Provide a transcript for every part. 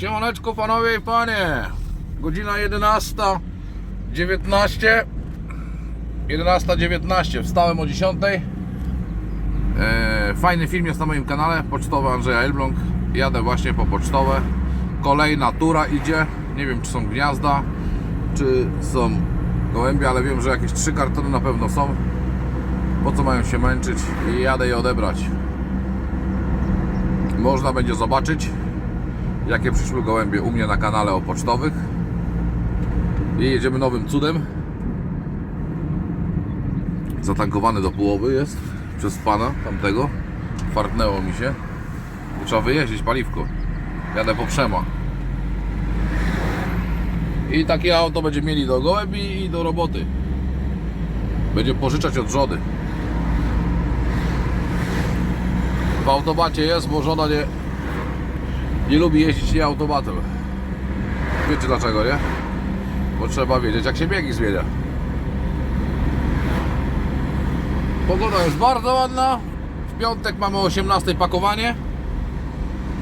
Siemaneczko panowie i panie. Godzina 11. 19. 11.19. Wstałem o 10. E, fajny film jest na moim kanale. Pocztowy Andrzeja Elbląg. Jadę właśnie po pocztowe. Kolejna tura idzie. Nie wiem czy są gniazda, czy są gołębie, ale wiem, że jakieś trzy kartony na pewno są. Po co mają się męczyć? I jadę je odebrać. Można będzie zobaczyć jakie przyszły gołębie u mnie na kanale o pocztowych. I jedziemy nowym cudem. Zatankowany do połowy jest przez pana tamtego. Fartnęło mi się. Trzeba wyjeździć paliwko. Jadę po przema. I takie auto będzie mieli do gołębi i do roboty. Będzie pożyczać od żony. W automacie jest, bo żona nie, nie lubi jeździć nie automatem. Wiecie dlaczego, nie? Bo trzeba wiedzieć, jak się biegi zmienia. Pogoda jest bardzo ładna. W piątek mamy o 18 pakowanie.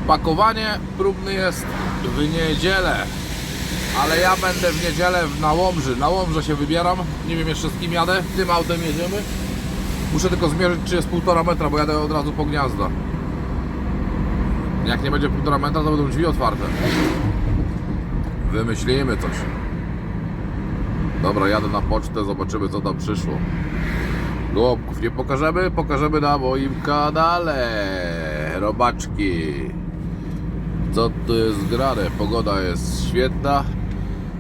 Pakowanie próbny jest w niedzielę. Ale ja będę w niedzielę na Łomży. Na Łomże się wybieram. Nie wiem jeszcze z kim jadę. Tym autem jedziemy. Muszę tylko zmierzyć, czy jest 1,5 metra, bo jadę od razu po gniazda. Jak nie będzie półtora metra, to będą drzwi otwarte. Wymyślimy coś. Dobra, jadę na pocztę, zobaczymy co tam przyszło. Gołąbków nie pokażemy, pokażemy na moim kanale. Robaczki. Co tu jest grane? Pogoda jest świetna.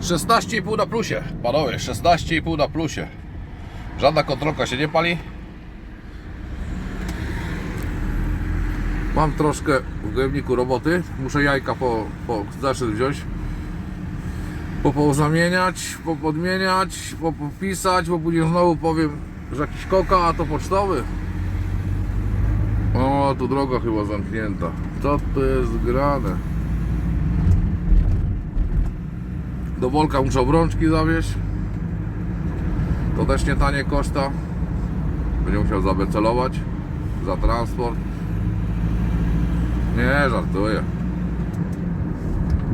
16,5 na plusie. Panowie, 16,5 na plusie. Żadna kontrolka się nie pali. Mam troszkę w gojowniku roboty. Muszę jajka po, po zaszczyt wziąć. Po pozamieniać, po popisać, bo później znowu powiem, że jakiś koka, a to pocztowy. O, tu droga chyba zamknięta. Co to jest grane? Do Wolka muszę obrączki zawieźć. To też nie tanie koszta. Będzie musiał zabecelować za transport. Nie, żartuję.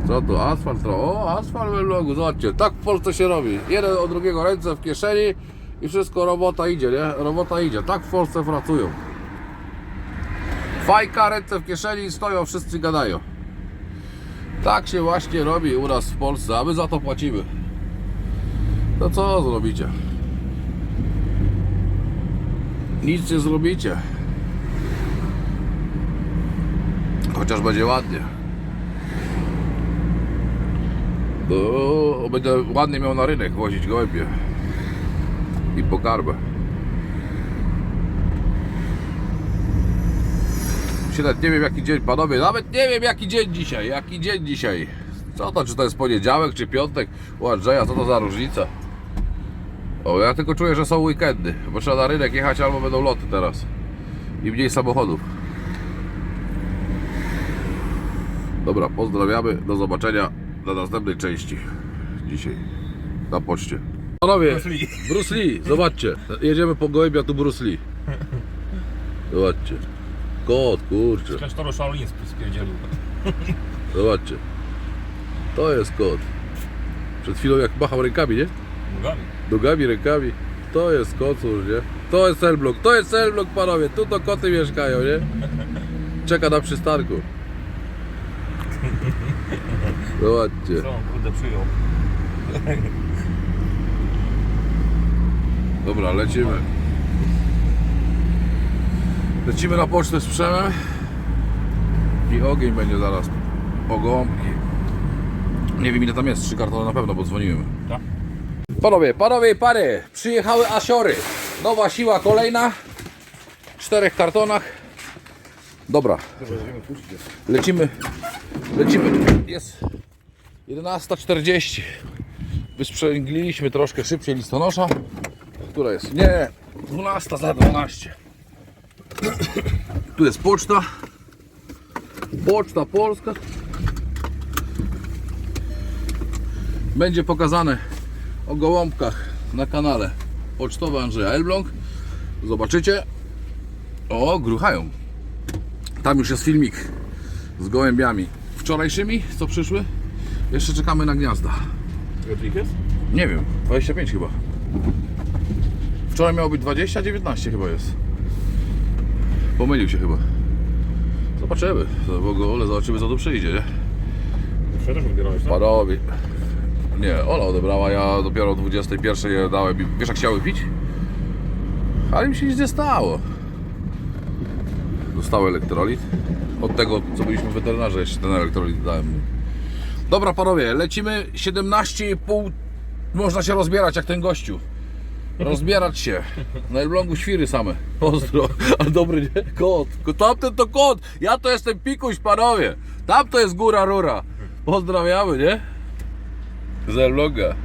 Co tu? Asfalt to? O, asfalt we vlogu, zobaczcie. Tak w Polsce się robi. Jeden od drugiego ręce w kieszeni i wszystko robota idzie, nie? Robota idzie. Tak w Polsce pracują. Fajka, ręce w kieszeni, stoją, wszyscy gadają. Tak się właśnie robi u nas w Polsce, a my za to płacimy. To co zrobicie? Nic nie zrobicie. Chociaż będzie ładnie. Bo będę ładnie miał na rynek wozić gołębie. I pokarmę. Się nawet nie wiem jaki dzień, panowie, nawet nie wiem jaki dzień dzisiaj, jaki dzień dzisiaj. Co to, czy to jest poniedziałek, czy piątek? U Andrzeja, co to za różnica? O, ja tylko czuję, że są weekendy, bo trzeba na rynek jechać albo będą loty teraz. I mniej samochodów. Dobra, pozdrawiamy. Do zobaczenia na następnej części. Dzisiaj na poczcie. Panowie, Bruce Lee. Bruce Lee, zobaczcie. Jedziemy po gołębia, tu Bruce Lee. Zobaczcie. Kot, kurczę. Klasztoru Shaolin spierdzielił. Zobaczcie. To jest kot. Przed chwilą jak machał rękami, nie? Nogami. Nogami, rękami. To jest kocur, nie? To jest Elblok, to jest Elblok, panowie. Tu to koty mieszkają, nie? Czeka na przystanku. Zobaczcie. Co on kurde przyjął? Dobra, lecimy. Lecimy na pocztę z Przemem. I ogień będzie zaraz. Po gołąbki. Nie wiem ile tam jest, trzy kartony na pewno, bo dzwoniłem. Tak. Panowie, panowie i pary, przyjechały asiory. Nowa siła kolejna. W czterech kartonach. Dobra. Lecimy. Lecimy. Jest 11.40. Wysprzęgliliśmy troszkę szybciej listonosza. Która jest? Nie, 12 za 12. Tu jest poczta. Poczta Polska. Będzie pokazane o gołąbkach na kanale pocztowy Andrzeja Elbląg. Zobaczycie. O, gruchają. Tam już jest filmik z gołębiami. wczorajszymi, co przyszły. Jeszcze czekamy na gniazda. Rodriguez? Nie wiem, 25 chyba. Wczoraj miało być 20, a 19 chyba jest. Pomylił się chyba. Zobaczymy. W ogóle zobaczymy co tu przyjdzie, nie? Wczoraj też odbierałeś, tak? Parowi. Nie, Ola odebrała, ja dopiero o 21 je dałem. Wiesz jak chciały pić? Ale mi się nic nie stało. Dostały elektrolit. Od tego, co byliśmy w weterynarze, jeszcze ten elektrolit dałem. Dobra, panowie, lecimy 17,5. Można się rozbierać jak ten gościu. Rozbierać się. Na Elblągu świry same. Pozdro. Ale dobry, nie? Kot. Tamten to kot. Ja to jestem pikuś, panowie. Tam to jest góra rura. Pozdrawiamy, nie? Z Elbląga.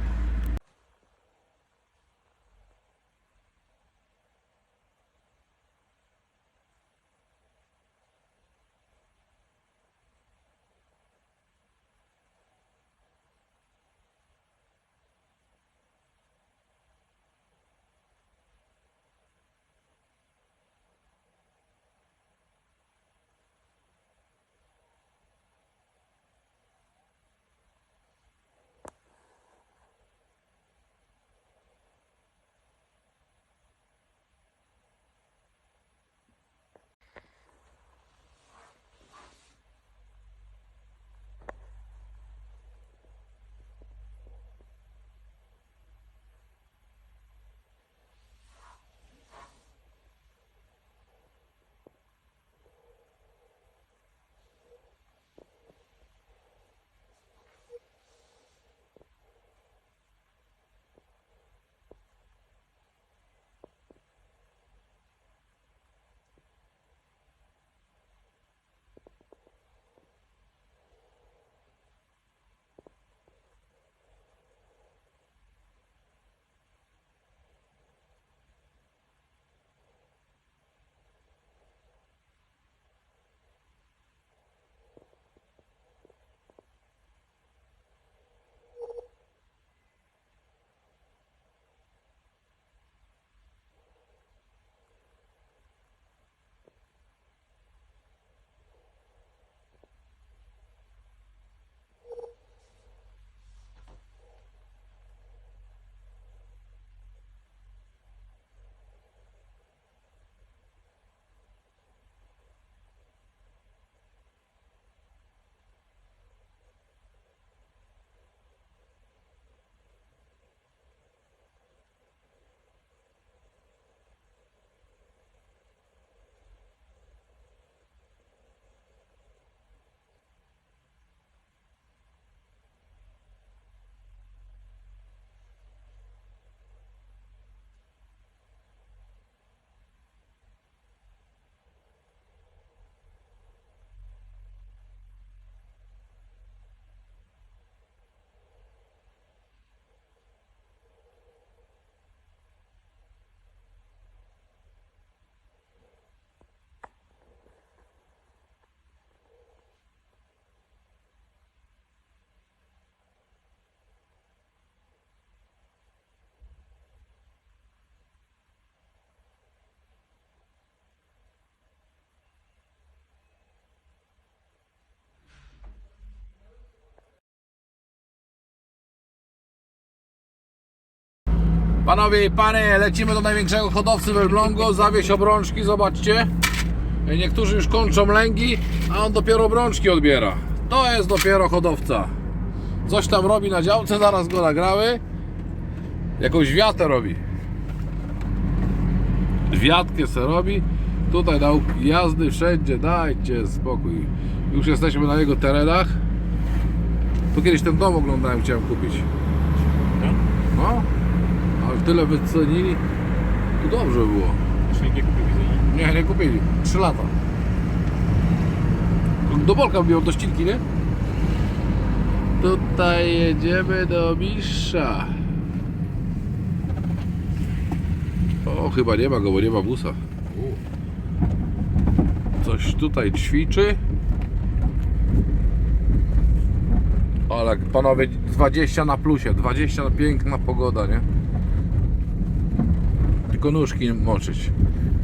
Panowie i panie, lecimy do największego hodowcy w Elblągu, zawieźć obrączki, zobaczcie. Niektórzy już kończą lęgi, a on dopiero obrączki odbiera. To jest dopiero hodowca. Coś tam robi na działce, zaraz go nagrały. Jakąś wiatę robi. Wiatkę se robi. Tutaj dał jazdy wszędzie, dajcie spokój. Już jesteśmy na jego terenach. Tu kiedyś ten dom oglądałem, chciałem kupić. No, tyle wycenili. Tu dobrze było. Jeszcze nikt nie kupił widzenia. Nie, nie kupili. 3 lata. Do Bolka biją do ścinki, nie? Tutaj jedziemy do mistrza. O, chyba nie ma go, bo nie ma busa. Coś tutaj ćwiczy. Ale panowie 20 na plusie, 20 na piękna pogoda, nie? Tylko nóżki moczyć.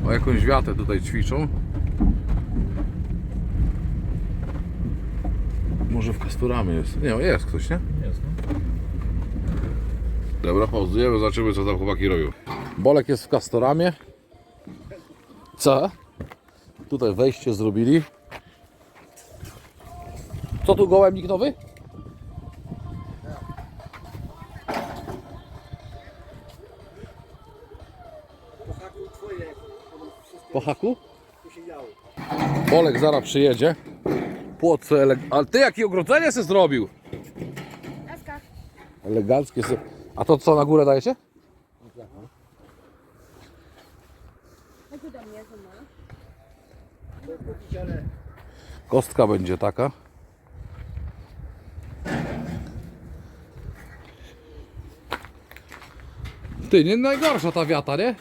O jakąś wiatę tutaj ćwiczą. może w Kastoramy jest. Nie, jest ktoś, nie? Jest, no. Dobra, pauzujemy, zobaczymy co tam chłopaki robią. Bolek jest w Kastoramie. Co? Tutaj wejście zrobili. Co tu gołębnik nowy? Haku? tu się działo. Bolek zaraz przyjedzie. Płoce ele... Ale ty jakie ogrodzenie se zrobił? Laska. Eleganckie se... A to co na górę dajecie? Kostka będzie taka. Ty, nie najgorsza ta wiata, nie?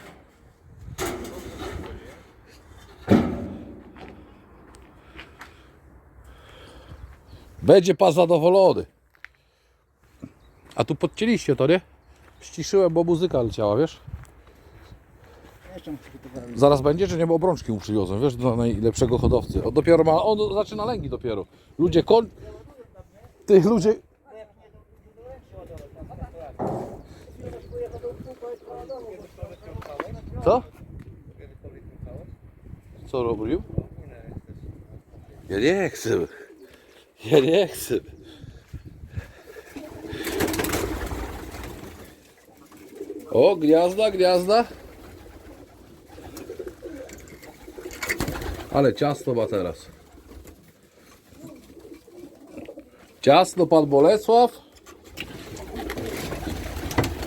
Będzie pan zadowolony. A tu podcięliście to, nie? Ściszyłem, bo muzyka leciała, wiesz? Zaraz będzie, czy nie? Bo obrączki mu przywiozą, wiesz, do najlepszego hodowcy. On dopiero ma, on zaczyna lęgi dopiero. Ludzie kon... Ty, ludzie... Co? Co robił? Ja nie chcę. Ja nie chcę. O, gniazda, gniazda. Ale ciasno ma teraz. Ciasno pan Bolesław.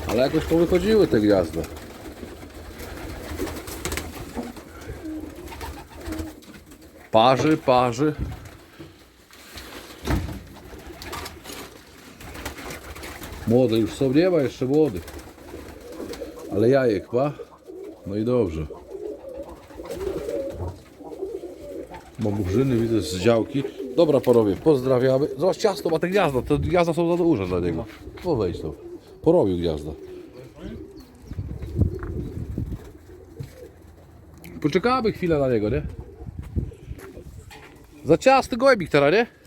Ale jakoś to wychodziły te gwiazdy. Parzy, parzy. Młody już są, nie ma jeszcze młodych. Ale jajek ma. No i dobrze. Mamurzyny widzę z działki. Dobra panowie, pozdrawiamy. Zobacz ciasto ma te gniazda, te gniazda są za duże dla niego. No wejdź to. Porobił gniazda. Poczekamy chwilę na niego, nie? Za ciasty gołębik teraz, nie?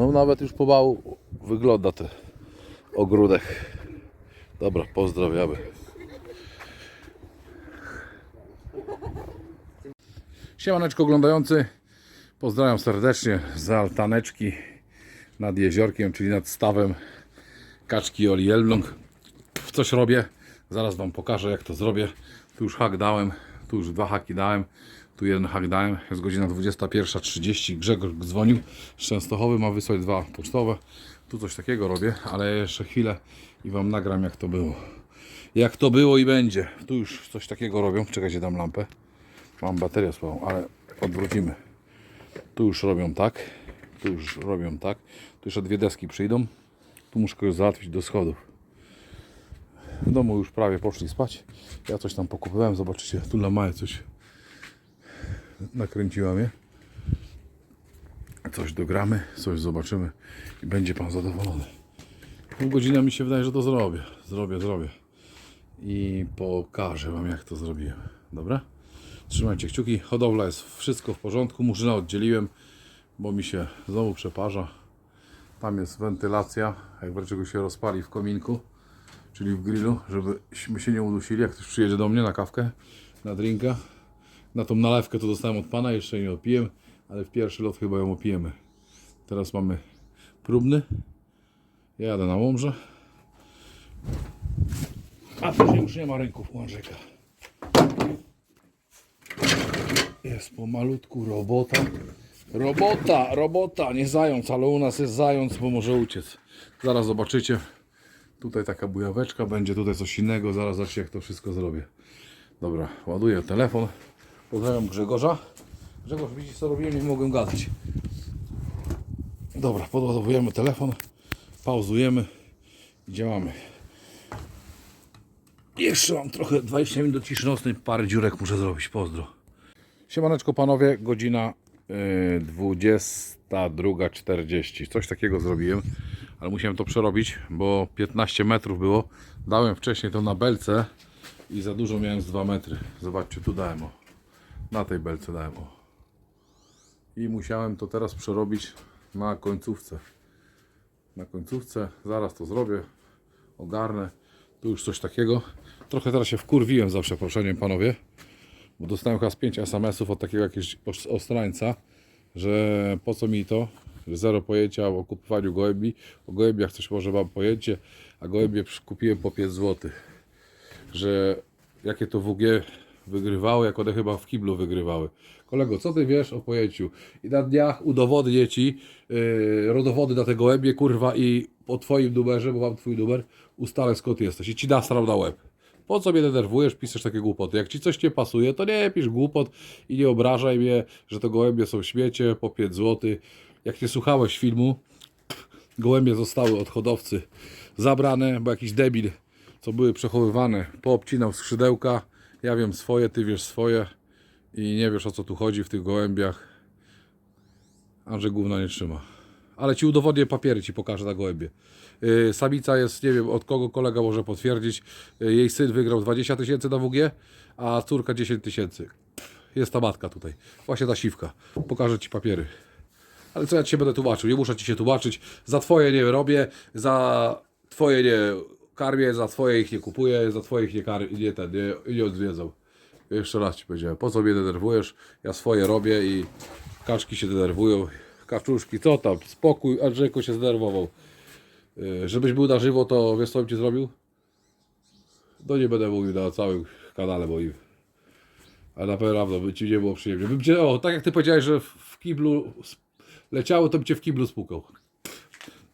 No nawet już pomału wygląda ten ogródek. Dobra, pozdrawiamy. Siemaneczko oglądający. Pozdrawiam serdecznie z altaneczki nad jeziorkiem, czyli nad stawem kaczki Oli Elbląg. Coś robię. Zaraz Wam pokażę jak to zrobię. Tu już hak dałem, tu już dwa haki dałem. Tu jeden hak dałem. Jest godzina 21.30. Grzegorz dzwonił Częstochowy. Ma wysłać dwa pocztowe. Tu coś takiego robię, ale jeszcze chwilę i Wam nagram jak to było. Jak to było i będzie. Tu już coś takiego robią. Czekajcie, dam lampę. Mam baterię słabą, ale odwrócimy. Tu już robią tak. Tu już robią tak. Tu jeszcze dwie deski przyjdą. Tu muszę kogoś załatwić do schodów. W domu już prawie poszli spać. Ja coś tam pokupowałem. Zobaczycie, tu na małe coś nakręciła mnie. Coś dogramy, coś zobaczymy i będzie Pan zadowolony. Pół godziny mi się wydaje, że to zrobię. Zrobię, zrobię. I pokażę Wam jak to zrobiłem. Dobra? Trzymajcie kciuki. Hodowla jest wszystko w porządku. Murzyna oddzieliłem, bo mi się znowu przeparza. Tam jest wentylacja, jak wreszcie się rozpali w kominku, czyli w grillu, żebyśmy się nie udusili. Jak ktoś przyjedzie do mnie na kawkę, na drinka, na tą nalewkę to dostałem od pana, jeszcze nie opiłem, ale w pierwszy lot chyba ją opijemy. Teraz mamy próbny. Ja jadę na Łomże. A później już nie ma u Andrzejka. Jest pomalutku robota. Robota, robota, nie zając, ale u nas jest zając, bo może uciec. Zaraz zobaczycie. Tutaj taka bujaweczka będzie, tutaj coś innego. Zaraz zobaczycie jak to wszystko zrobię. Dobra, ładuję telefon. Pozdrawiam Grzegorza. Grzegorz, widzisz co robiłem, nie mogłem gadać. Dobra, podładowujemy telefon, pauzujemy i działamy. Jeszcze mam trochę 20 minut ciszy nocnej, parę dziurek muszę zrobić, pozdro. Siemaneczko panowie, godzina y, 22.40. Coś takiego zrobiłem, ale musiałem to przerobić, bo 15 metrów było. Dałem wcześniej to na belce, i za dużo miałem z 2 metry. Zobaczcie, tu dałem o. Na tej belce dałem o. I musiałem to teraz przerobić na końcówce. Na końcówce, zaraz to zrobię, ogarnę. Tu już coś takiego. Trochę teraz się wkurwiłem za przeproszeniem panowie, bo dostałem chyba z 5 SMS-ów od takiego jakiegoś os- ostrańca, że po co mi to, że zero pojęcia o kupowaniu gołębi. O gołębiach coś może mam pojęcie, a gołębie kupiłem po 5 zł. Że jakie to WG wygrywały, jak one chyba w kiblu wygrywały. Kolego, co ty wiesz o pojęciu? I na dniach udowodnię ci yy, rodowody na te gołębie, kurwa, i po twoim numerze, bo mam twój numer, ustalę skąd jesteś i ci nasram na łeb. Po co mnie denerwujesz, piszesz takie głupoty? Jak ci coś nie pasuje, to nie pisz głupot i nie obrażaj mnie, że to gołębie są śmiecie po 5 zł. Jak nie słuchałeś filmu, gołębie zostały od hodowcy zabrane, bo jakiś debil, co były przechowywane, poobcinał skrzydełka. Ja wiem swoje, ty wiesz swoje i nie wiesz o co tu chodzi w tych gołębiach. Andrzej gówna nie trzyma. Ale ci udowodnię papiery, ci pokażę na gołębie. Yy, samica jest, nie wiem od kogo kolega może potwierdzić. Yy, jej syn wygrał 20 tysięcy na WG, a córka 10 tysięcy. Jest ta matka tutaj. Właśnie ta siwka. Pokażę ci papiery. Ale co ja ci się będę tłumaczył? Nie muszę ci się tłumaczyć. Za twoje nie robię, za twoje nie karmię, za twoje ich nie kupuję, za twoje ich nie, kar- nie, ten, nie, nie odwiedzą. Jeszcze raz ci powiedziałem, po co mnie denerwujesz? Ja swoje robię i kaczki się denerwują. Kaczuszki, co tam? Spokój, Andrzejku się zdenerwował. Yy, Żebyś był na żywo, to wiesz co bym ci zrobił? No nie będę mówił na całym kanale moim. Ale naprawdę by ci nie było przyjemnie. Bym cię, o, tak jak ty powiedziałeś, że w- kiblu leciało, to bym cię w kiblu spukał.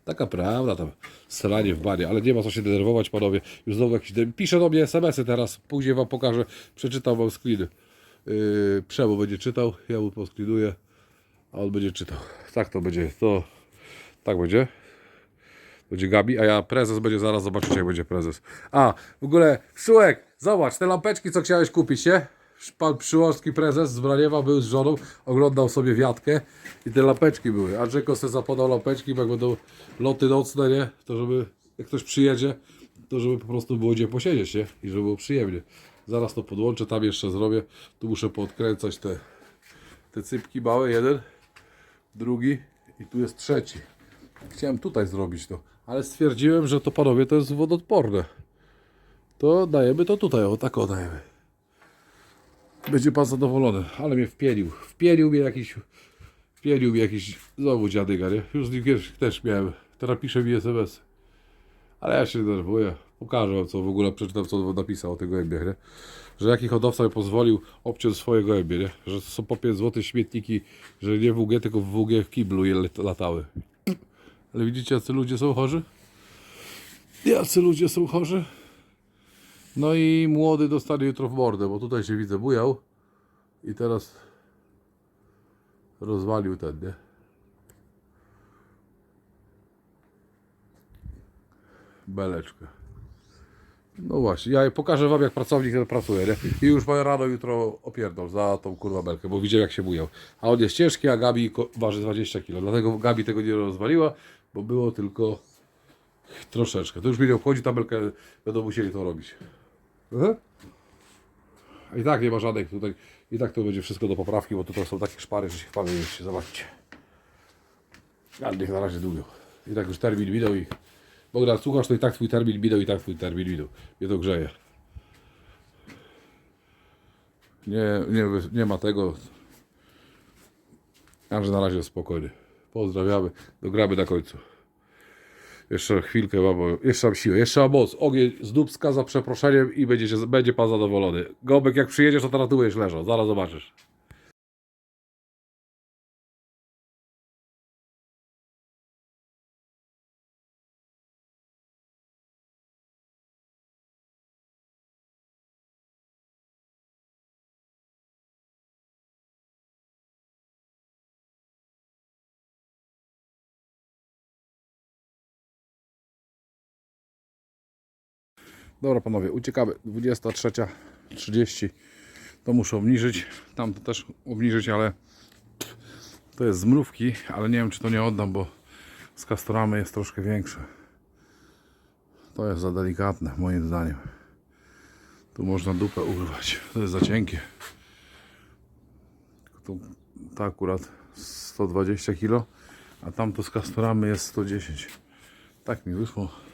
Taka prawda tam, sranie w banie, ale nie ma co się denerwować panowie. Już znowu jakiś, pisze do mnie SMS-y teraz, później wam pokażę, przeczytam wam screeny. Yy, Przemo będzie czytał, ja mu poskliduję, a on będzie czytał. Tak to będzie, to tak będzie. Będzie Gabi, a ja prezes będzie zaraz, zobaczycie jak będzie prezes. A, w ogóle, Wszułek, zobacz, te lampeczki co chciałeś kupić, nie? Pan Przyłorski prezes z Braniewa był z żoną, oglądał sobie wiatkę i te lampeczki były. Andrzejko sobie zapodał lampeczki, bo jak będą loty nocne, nie? To żeby, jak ktoś przyjedzie, to żeby po prostu było gdzie posiedzieć, nie? I żeby było przyjemnie. Zaraz to podłączę, tam jeszcze zrobię. Tu muszę podkręcać te, te cypki małe, jeden, drugi i tu jest trzeci. Chciałem tutaj zrobić to, ale stwierdziłem, że to panowie to jest wodoodporne. To dajemy to tutaj, o tak o dajemy. Będzie pan zadowolony, ale mnie wpielił. Wpielił mnie jakiś, wpielił mnie jakiś, znowu dziadyga, nie? Już z nim też miałem. Teraz pisze mi SMS. Ale ja się denerwuję. Pokażę co w ogóle przeczytam, co napisał o tych gołębiach, nie? Że jaki hodowca mi pozwolił obciąć swoje gołębie, nie? Że są po 5 zł śmietniki, że nie w WG, tylko w WG w kiblu je lat- latały. Ale widzicie, jacy ludzie są chorzy? Jacy ludzie są chorzy? No i młody dostanie jutro w mordę, bo tutaj się widzę bujał i teraz rozwalił ten, nie? Beleczkę. No właśnie, ja pokażę wam jak pracownik ten pracuje, nie? I już moje rano jutro opierdol za tą kurwa belkę, bo widziałem jak się bujał. A on jest ciężki, a Gabi waży 20 kg. Dlatego Gabi tego nie rozwaliła, bo było tylko troszeczkę. To już mnie nie obchodzi, ta belkę będą musieli to robić. Mhm. I tak nie ma żadnych tutaj. I tak to będzie wszystko do poprawki, bo tutaj są takie szpary, że się wpamy mieści. Zobaczcie. Ale niech na razie długo. I tak już termin minął i... Bogdan, słuchasz, to i tak twój termin minął, i tak twój termin minął. Mnie to grzeje. Nie, nie, nie ma tego. Andrzej na razie spokojny. Pozdrawiamy. Dogramy na końcu. Jeszcze chwilkę mam, bo jeszcze mam siłę, jeszcze mam moc. Ogień z dubska za przeproszeniem i będzie, będzie pan zadowolony. Gobek, jak przyjedziesz, to teraz tu będziesz leżał. Zaraz zobaczysz. Dobra panowie, uciekamy. 23.30 to muszę obniżyć. Tam to też obniżyć, ale to jest z mrówki, ale nie wiem czy to nie oddam, bo z kastoramy jest troszkę większe. To jest za delikatne moim zdaniem. Tu można dupę urwać. To jest za cienkie. Tu, to akurat 120 kg, a tamto z kastorami jest 110. Tak mi wyszło.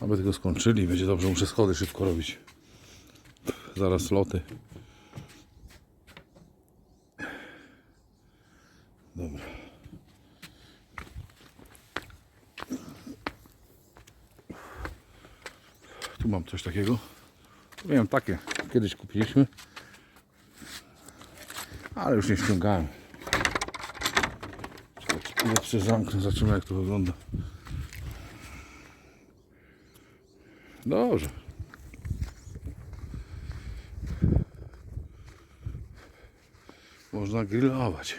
Aby tego skończyli, będzie dobrze. Muszę schody szybko robić. Zaraz loty. Dobra. Tu mam coś takiego. Wiem, takie kiedyś kupiliśmy. Ale już nie ściągałem. Lepsze zamknę, zobaczymy jak to wygląda. Dobrze. Można grillować.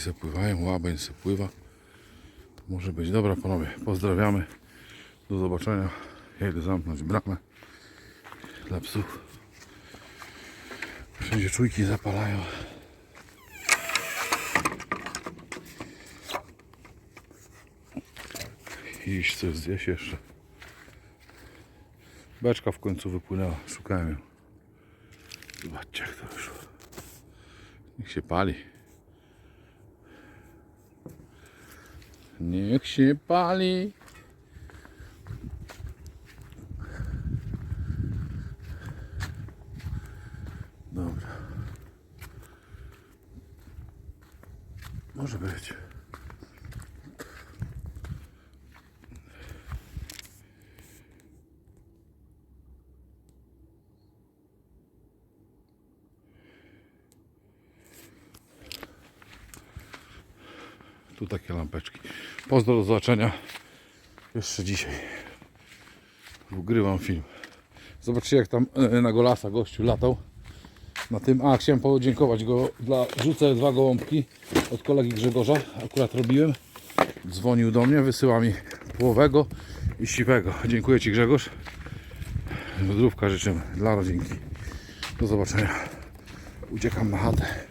Kaczki se pływają, łabęń se pływa. Może być. Dobra panowie, pozdrawiamy. Do zobaczenia. Ja idę zamknąć bramę dla psów. Wszędzie czujki zapalają. Iść coś zjeść jeszcze. Beczka w końcu wypłynęła. Szukałem ją. Zobaczcie jak to wyszło. Niech się pali. 你吃不阿里？Tu takie lampeczki. Pozdro do zobaczenia jeszcze dzisiaj. Ugrywam film. Zobaczcie jak tam e, na golasa gościu latał. Na tym, a chciałem podziękować go dla rzucę dwa gołąbki od kolegi Grzegorza. Akurat robiłem. Dzwonił do mnie, wysyła mi połowego i siwego. Dziękuję Ci Grzegorz. Zdrówka życzymy dla rodzinki. Do zobaczenia. Uciekam na chatę.